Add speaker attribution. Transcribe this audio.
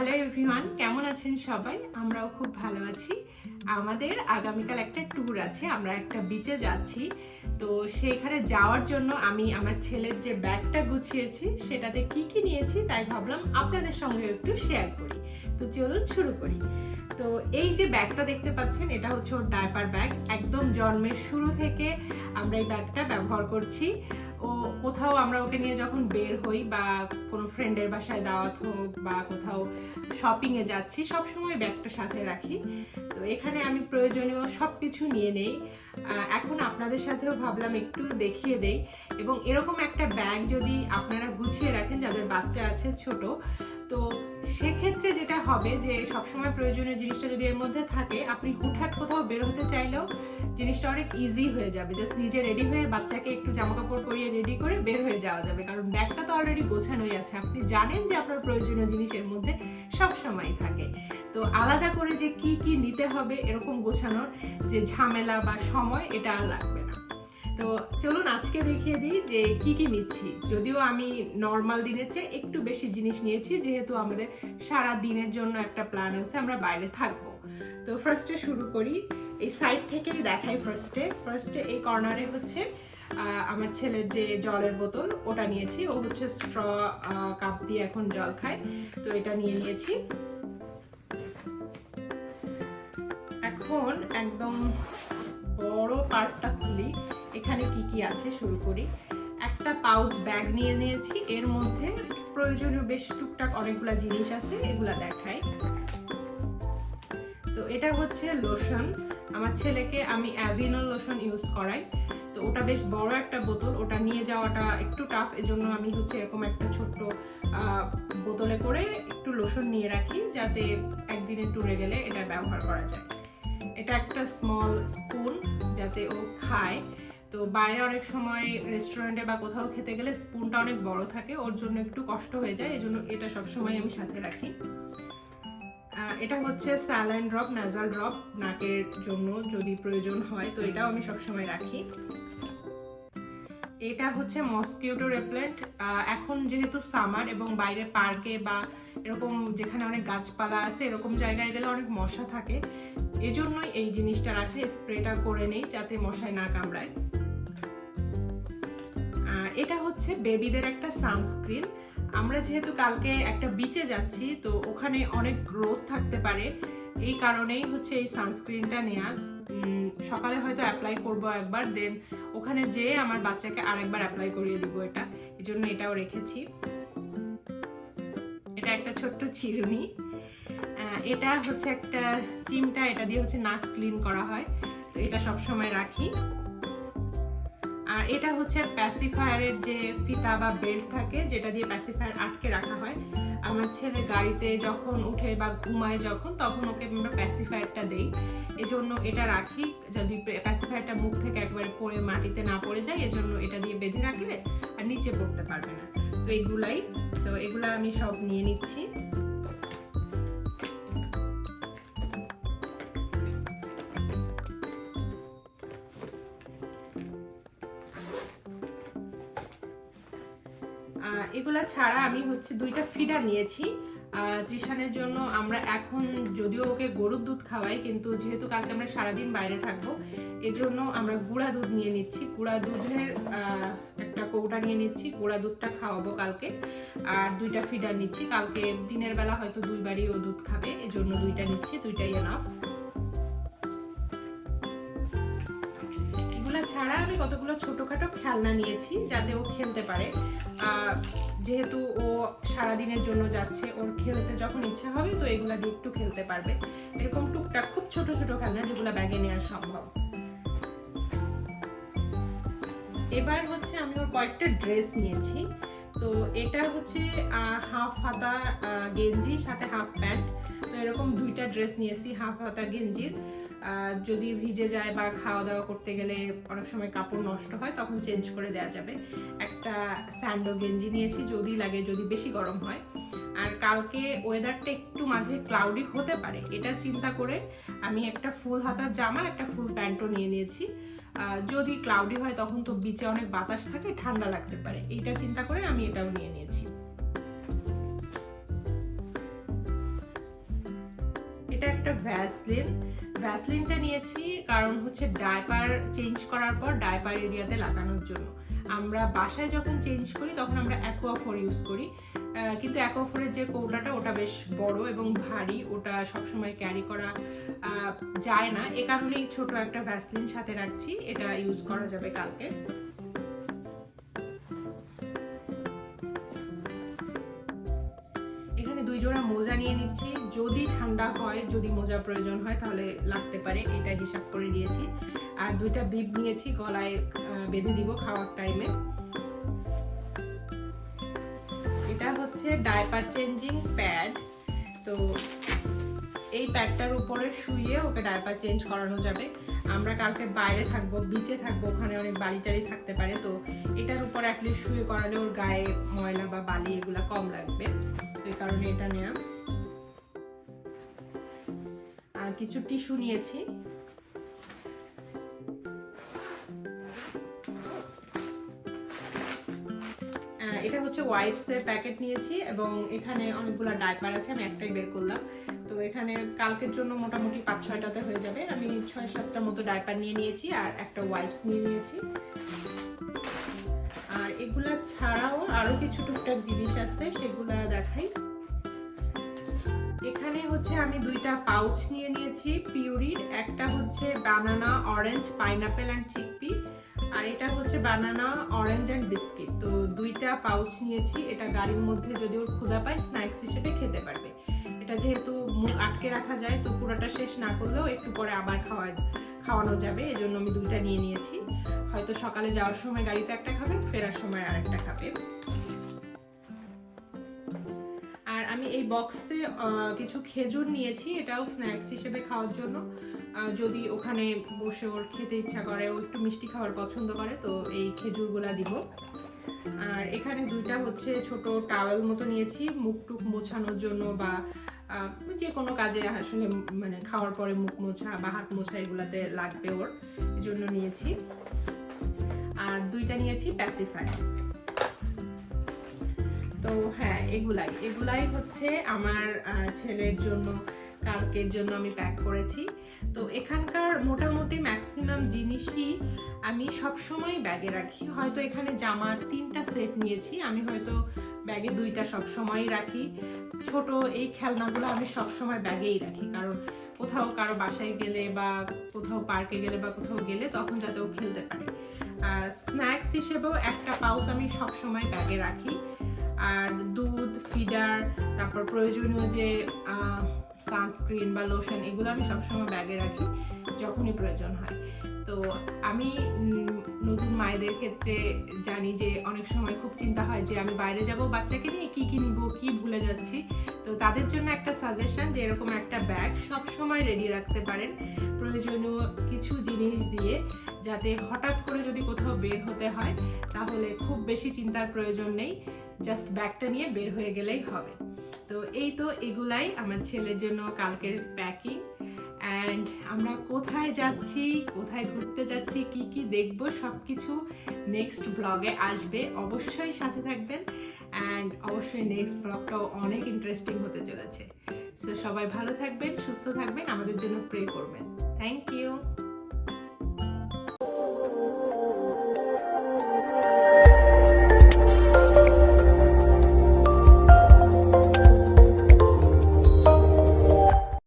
Speaker 1: Hello everyone কেমন আছেন সবাই? আমরাও খুব ভালো আছি। আমাদের আগামীকাল একটা ট্যুর আছে, আমরা একটা বিচে যাচ্ছি। তো সেইখানে যাওয়ার জন্য আমি আমার ছেলের যে ব্যাগটা গুছিয়েছি, সেটাতে কি কি নিয়েছি তাই ভাবলাম আপনাদের সঙ্গে একটু শেয়ার করি। তো চলুন শুরু করি। তো এই যে ব্যাগটা দেখতে পাচ্ছেন, এটা হচ্ছে ওর ডাইপার ব্যাগ একদম জন্মের শুরু থেকে আমরা এই ব্যাগটা ব্যবহার করছি। ও কোথাও আমরা ওকে নিয়ে যখন বের হই বা কোনো ফ্রেন্ডের বাসায় দাওয়াত হোক বা কোথাও শপিং এ যাচ্ছি সব সময় ব্যাগটা সাথে রাখি। তো এখানে আমি প্রয়োজনীয় সব কিছু নিয়ে নেই। এখন আপনাদের সাথেও ভাবলাম একটু দেখিয়ে দেই। এবং এরকম একটা ব্যাগ যদি আপনারা গুছিয়ে রাখেন, যাদের বাচ্চা আছে ছোট, তো সেক্ষেত্রে যেটা হবে যে সবসময় প্রয়োজনীয় জিনিসটা যদি এর মধ্যে থাকে, আপনি হুটহাট কোথাও বের হতে চাইলেও জিনিসটা অনেক ইজি হয়ে যাবে। জাস্ট নিজে রেডি হয়ে বাচ্চাকে একটু জামা কাপড় পরিয়ে রেডি করে বের হয়ে যাওয়া যাবে। কারণ ব্যাগটা তো অলরেডি গোছানোই আছে। আপনি জানেন যে আপনার প্রয়োজনীয় জিনিস এর মধ্যে সব সময় থাকে। তো আলাদা করে যে কি কি নিতে হবে এরকম গোছানোর যে ঝামেলা বা সময়, এটা আর লাগবে না। তো চলুন আজকে দেখিয়ে দিই যে কি কি নিচ্ছি। যদিও আমি নর্মাল দিনের চেয়ে একটু বেশি জিনিস নিয়েছি, যেহেতু আমাদের সারা দিনের জন্য একটা প্ল্যান আছে, আমরা বাইরে থাকব। তো ফার্স্টে শুরু করি এই সাইড থেকেই দেখাই ফার্স্টে ফার্স্টে এই কর্নারে হচ্ছে আমার ছেলের যে জলের বোতল, ওটা নিয়েছি। ও হচ্ছে স্ট্র কাপ দিয়ে এখন জল খায়। তো এটা নিয়ে নিয়েছি। এখন একদম বড় পার্টটা খুলি। এখানে কি কি আছে শুরু করি। একটা পাউচ ব্যাগ নিয়ে নিয়েছি। এর মধ্যে প্রয়োজনীয় বেশ টুকটাক অনেকগুলা জিনিস আছে, এগুলা দেখাই। তো এটা হচ্ছে লোশন আমার ছেলেকে আমি অ্যাভিনো লোশন ইউজ করাই। তো ওটা বেশ বড় একটা বোতল। ওটা নিয়ে যাওয়াটা একটু টাফ এজন্য আমি হচ্ছে এরকম একটা ছোট্ট বোতলে করে একটু লোশন নিয়ে রাখি, যাতে একদিনে ট্যুরে গেলে এটা ব্যবহার করা যায়। এটা একটা স্মল স্পুন যাতে ও খায়। তো বাইরে অনেক সময় রেস্টুরেন্টে বা কোথাও খেতে গেলে স্পুনটা অনেক বড় থাকে, ওর জন্য একটু কষ্ট হয়ে যায় এই জন্য এটা সবসময় আমি সাথে রাখি। এটা হচ্ছে স্যালাইন ড্রপ নাজাল ড্রপ, নাকের জন্য যদি প্রয়োজন হয়, তো এটাও আমি সবসময় রাখি। এটা হচ্ছে মসকিউটো রেপলেন্ট এখন যেহেতু সামার এবং বাইরে পার্কে বা এরকম যেখানে অনেক গাছপালা আছে, এরকম জায়গায় গেলে অনেক মশা থাকে। এজন্যই এই জিনিসটা রাখা, স্প্রেটা করে নেই যাতে মশায় না কামড়ায়। এটা হচ্ছে বেবিদের একটা সানস্ক্রিন আমরা যেহেতু কালকে একটা বিচে যাচ্ছি, তো ওখানে অনেক রোদ থাকতে পারে। এই কারণেই হচ্ছে এই সানস্ক্রিনটা নেওয়া সকালে হয়তো অ্যাপ্লাই করব একবার দেন ওখানে যেয়ে আমার বাচ্চাকে আরেকবার অ্যাপ্লাই করিয়ে দিব এটা। এই জন্য এটাও রেখেছি। এটা একটা ছোট্ট চিরুনি। এটা হচ্ছে একটা চিমটা, এটা দিয়ে হচ্ছে নাক ক্লিন করা হয়। তো এটা সব সময় রাখি। এটা হচ্ছে প্যাসিফায়ারের যে ফিতা বা বেল্ট থাকে, যেটা দিয়ে প্যাসিফায়ার আটকে রাখা হয়। আমার ছেলে গাড়িতে যখন উঠে বা ঘুমায় যখন, তখন ওকে আমরা প্যাসিফায়ারটা দেই। এজন্য এটা রাখি। যদি প্যাসিফায়ারটা মুখ থেকে একবারে পড়ে, মাটিতে না পড়ে যায়, এজন্য এটা দিয়ে বেঁধে রাখলে আর নিচে পড়তে পারবে না। তো এইগুলাই তো এগুলো আমি সব নিয়ে নিচ্ছি। এগুলা ছাড়া আমি হচ্ছে দুইটা ফিডার নিয়েছি। ত্রিশানের জন্য আমরা এখন যদিও ওকে গরুর দুধ খাওয়াই, কিন্তু যেহেতু কালকে আমরা সারাদিন বাইরে থাকব, এজন্য আমরা গুঁড়া দুধ নিয়ে নিচ্ছি। গুঁড়া দুধের একটা কৌটা নিয়ে নিচ্ছি, গুঁড়া দুধটা খাওয়াবো কালকে। আর দুইটা ফিডার নিচ্ছি। কালকে দিনের বেলা হয়তো দুইবারই ও দুধ খাবে, এজন্য দুইটা নিচ্ছি, দুইটাই এনাফ ছাড়া আমি কতগুলো ছোটখাটো খেলনা নিয়েছি যাতে ও খেলতে পারে। যেহেতু ও সারাদিনের জন্য যাচ্ছে, ওর খেলতে যখন ইচ্ছা হবে তো এগুলো দিয়ে একটু খেলতে পারবে। এরকম টুকটাক খুব ছোট ছোট খেলনা যেগুলো ব্যাগে নেওয়া সম্ভব। এবার হচ্ছে আমি ওর কয়েকটা ড্রেস নিয়েছি। তো এটা হচ্ছে হাফ হাতা গেঞ্জি, সাথে হাফ প্যান্ট। তো এরকম দুইটা ড্রেস নিয়েছি, হাফ হাতা, গেঞ্জির। যদি ভিজে যায় বা খাওয়া দাওয়া করতে গেলে অনেক সময় কাপড় নষ্ট হয়, তখন চেঞ্জ করে দেওয়া যাবে। একটা স্যান্ডো গেঞ্জি নিয়েছি, যদি লাগে, যদি বেশি গরম হয়। আর কালকে ওয়েদারটা একটু মাঝে ক্লাউডি হতে পারে, এটা চিন্তা করে আমি একটা ফুল হাতার জামা একটা ফুল প্যান্টও নিয়ে নিয়েছি। যদি ক্লাউডি হয়, তখন তো বিচে অনেক বাতাস থাকে, ঠান্ডা লাগতে পারে। এইটা চিন্তা করে আমি এটাও নিয়ে নিয়েছি। এটা একটা ভ্যাসলিন ভ্যাসলিনটা নিয়েছি, কারণ হচ্ছে ডায়পার চেঞ্জ করার পর ডায়পার এরিয়াতে লাগানোর জন্য। আমরা বাসায় যখন চেঞ্জ করি, তখন আমরা অ্যাকোয়াফোর ইউজ করি। কিন্তু অ্যাকোয়াফোরের যে কৌটাটা ওটা বেশ বড় এবং ভারী, ওটা সবসময় ক্যারি করা যায় না। এ কারণেই ছোট একটা ভ্যাসলিন সাথে রাখছি। এটা ইউজ করা যাবে কালকে। নিয়ে নিচ্ছি। যদি ঠান্ডা হয়, যদি মোজা প্রয়োজন হয়, তাহলে লাগতে পারে। এটা হিসাব করে নিয়েছি। আর দুইটা বিপ নিয়েছি, গলায় বেঁধে দিব খাওয়ার টাইমে এটা হচ্ছে ডাইপার চেঞ্জিং প্যাড তো এই প্যাডটার উপরে শুয়ে ওকে ডাইপার চেঞ্জ করানো যাবে। আমরা কালকে বাইরে থাকব বিচে থাকব, ওখানে অনেক বালি টালি থাকতে পারে। তো এটার উপর অ্যাটলিস্ট শুয়ে করালে ওর গায়ে ময়লা বা বালি এগুলা কম লাগবে। এই কারণে এটা নেওয়া আর কিছু টিস্যু নিয়েছি। এটা হচ্ছে ওয়াইপস এর প্যাকেট নিয়েছি এবং এখানে অনেকগুলো ডাইপার আছে, আমি একটাই বের করলাম। তো এখানে কালকের জন্য মোটামুটি পাঁচ ছয়টাতে হয়ে যাবে। আমি ছয় সাতটা মতো ডাইপার নিয়ে নিয়েছি আর একটা ওয়াইপস নিয়ে নিয়েছি। এগুলা ছাড়াও আরও কিছু টুকটাক জিনিস আছে, সেগুলা দেখাই। এখানে হচ্ছে আমি দুইটা পাউচ নিয়ে নিয়েছি, পিউরির। একটা হচ্ছে banana orange pineapple and chickpea আর এটা হচ্ছে বানানা অরেঞ্জ অ্যান্ড বিস্কিট তো দুইটা পাউচ নিয়েছি, এটা গাড়ির মধ্যে যদি ওর ক্ষুধা পায় স্ন্যাক্স হিসেবে খেতে পারবে। এটা যেহেতু মুখ আটকে রাখা যায়, তো পুরোটা শেষ না করলেও একটু পরে আবার খাওয়া খাওয়ানো যাবে, এজন্য আমি দুইটা নিয়ে নিয়েছি। হয়তো সকালে যাওয়ার সময় গাড়িতে একটা খাবে, ফেরার সময় আরেকটা খাবে। আর আমি এই বক্সে কিছু খেজুর নিয়েছি, এটাও স্ন্যাক্স হিসেবে খাওয়ার জন্য। যদি ওখানে বসে ওর খেতে ইচ্ছা করে, ও একটু মিষ্টি খাবার পছন্দ করে, তো এই খেজুরগুলা দিব। আর এখানে দুইটা হচ্ছে ছোট টাওয়েল মতো নিয়েছি মুখ টুক মোছানোর জন্য বা যে কোনো কাজে আসলে মানে খাওয়ার পরে মুখ মোছা বা হাত মোছা এগুলাতে লাগবে ওর এই জন্য নিয়েছি। আর দুইটা নিয়েছি প্যাসিফায়ার তো হ্যাঁ এগুলাই। এগুলাই হচ্ছে আমার ছেলের জন্য, কালকের জন্য আমি প্যাক করেছি। তো এখানকার মোটামুটি ম্যাক্সিমাম জিনিসই আমি সবসময় ব্যাগে রাখি। হয়তো এখানে জামার তিনটা সেট নিয়েছি, আমি হয়তো ব্যাগে দুইটা সবসময় রাখি। ছোট এই খেলনাগুলো আমি সবসময় ব্যাগেই রাখি, কারণ কোথাও কারও বাসায় গেলে বা কোথাও পার্কে গেলে বা কোথাও গেলে তখন যাতে ও খেলতে পারে। আর স্ন্যাক্স হিসেবেও একটা পাউচ আমি সবসময় ব্যাগে রাখি। আর দুধ ফিডার তারপর প্রয়োজনীয় যে সানস্ক্রিন বা লোশন এগুলো আমি সবসময় ব্যাগে রাখি যখনই প্রয়োজন হয়। তো আমি নতুন মায়েদের ক্ষেত্রে জানি যে অনেক সময় খুব চিন্তা হয় যে আমি বাইরে যাব বাচ্চাকে নিয়ে কি কি নিব, কি ভুলে যাচ্ছি। তো তাদের জন্য একটা সাজেশন যে এরকম একটা ব্যাগ সব সময় রেডি রাখতে পারেন। প্রয়োজনীয় কিছু জিনিস দিয়ে যাতে হঠাৎ করে যদি কোথাও বের হতে হয় তাহলে খুব বেশি চিন্তার প্রয়োজন নেই। জাস্ট ব্যাগটা নিয়ে বের হয়ে গেলেই হবে। তো এই তো এগুলাই আমার ছেলের জন্য কালকের প্যাকিং অ্যান্ড আমরা কোথায় যাচ্ছি, কোথায় ঘুরতে যাচ্ছি, কি কি দেখব সব কিছু নেক্সট ব্লগে আসবে। অবশ্যই সাথে থাকবেন। অ্যান্ড অবশ্যই নেক্সট ব্লগটাও অনেক ইন্টারেস্টিং হতে চলেছে। সো সবাই ভালো থাকবেন, সুস্থ থাকবেন, আমাদের জন্য প্রে করবেন। Thank you